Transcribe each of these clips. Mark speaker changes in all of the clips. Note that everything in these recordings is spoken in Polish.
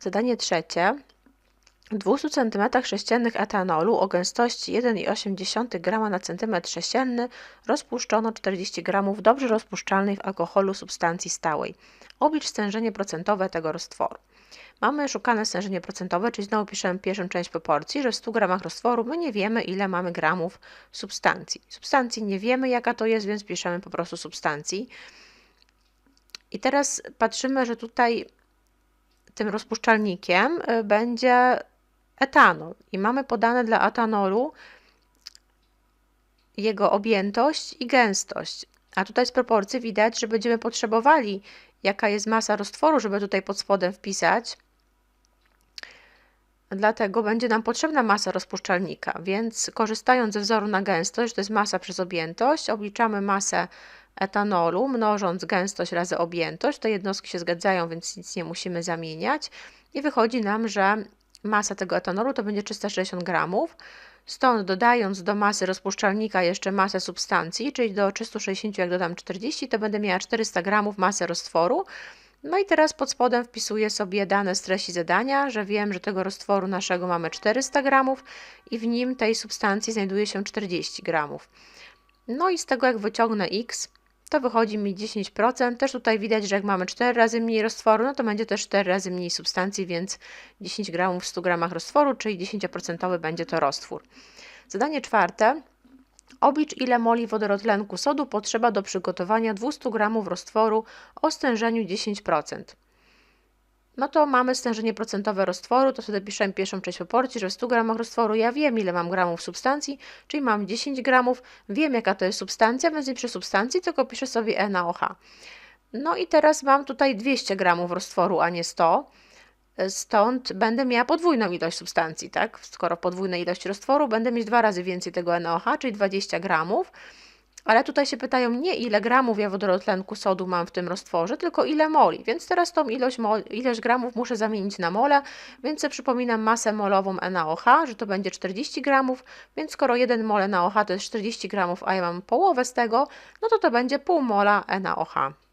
Speaker 1: Zadanie trzecie. W 200 cm sześciennych etanolu o gęstości 1,8 g na centymetr sześcienny rozpuszczono 40 g dobrze rozpuszczalnej w alkoholu substancji stałej. Oblicz stężenie procentowe tego roztworu. Mamy szukane stężenie procentowe, czyli znowu piszemy pierwszą część proporcji, że w 100 gramach roztworu my nie wiemy, ile mamy gramów substancji. Substancji nie wiemy, jaka to jest, więc piszemy po prostu substancji. I teraz patrzymy, że tutaj tym rozpuszczalnikiem y, będzie etanol i mamy podane dla etanolu jego objętość i gęstość. A tutaj z proporcji widać, że będziemy potrzebowali, jaka jest masa roztworu, żeby tutaj pod spodem wpisać. Dlatego będzie nam potrzebna masa rozpuszczalnika, więc korzystając ze wzoru na gęstość, to jest masa przez objętość, obliczamy masę etanolu, mnożąc gęstość razy objętość. Te jednostki się zgadzają, więc nic nie musimy zamieniać. I wychodzi nam, że masa tego etanolu to będzie 360 gramów. Stąd dodając do masy rozpuszczalnika jeszcze masę substancji, czyli do 360 jak dodam 40, to będę miała 400 gramów masy roztworu. No i teraz pod spodem wpisuję sobie dane z treści zadania, że wiem, że tego roztworu naszego mamy 400 gramów i w nim tej substancji znajduje się 40 gramów. No i z tego jak wyciągnę x, to wychodzi mi 10%. Też tutaj widać, że jak mamy 4 razy mniej roztworu, no to będzie też 4 razy mniej substancji, więc 10 gramów w 100 gramach roztworu, czyli 10% będzie to roztwór. Zadanie czwarte. Oblicz ile moli wodorotlenku sodu potrzeba do przygotowania 200 gramów roztworu o stężeniu 10% no to mamy stężenie procentowe roztworu, to wtedy piszę pierwszą część proporcji, że w 100 gramach roztworu ja wiem, ile mam gramów substancji, czyli mam 10 gramów, wiem, jaka to jest substancja, więc nie piszę substancji, tylko piszę sobie E na OH. No i teraz mam tutaj 200 gramów roztworu, a nie 100, stąd będę miała podwójną ilość substancji, tak? Skoro podwójnej ilości roztworu, będę mieć dwa razy więcej tego NaOH, czyli 20 gramów, ale tutaj się pytają nie ile gramów ja wodorotlenku sodu mam w tym roztworze, tylko ile moli. Więc teraz tą ilość, mol, ilość gramów muszę zamienić na mole, więc sobie przypominam masę molową NaOH, że to będzie 40 gramów, więc skoro 1 mol NaOH to jest 40 gramów, a ja mam połowę z tego, no to to będzie pół mola NaOH.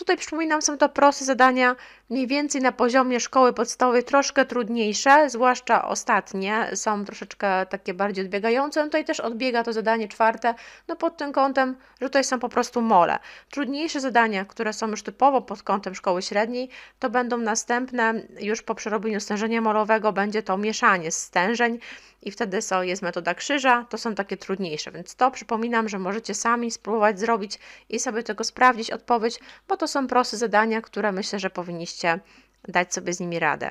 Speaker 1: Tutaj przypominam, są to proste zadania, mniej więcej na poziomie szkoły podstawowej, troszkę trudniejsze, zwłaszcza ostatnie są troszeczkę takie bardziej odbiegające. No tutaj też odbiega to zadanie czwarte, no pod tym kątem, że tutaj są po prostu mole. Trudniejsze zadania, które są już typowo pod kątem szkoły średniej, to będą następne już po przerobieniu stężenia molowego, będzie to mieszanie stężeń i wtedy so, jest metoda krzyża, to są takie trudniejsze, więc to przypominam, że możecie sami spróbować zrobić i sobie tego sprawdzić odpowiedź, bo to są proste zadania, które myślę, że powinniście dać sobie z nimi radę.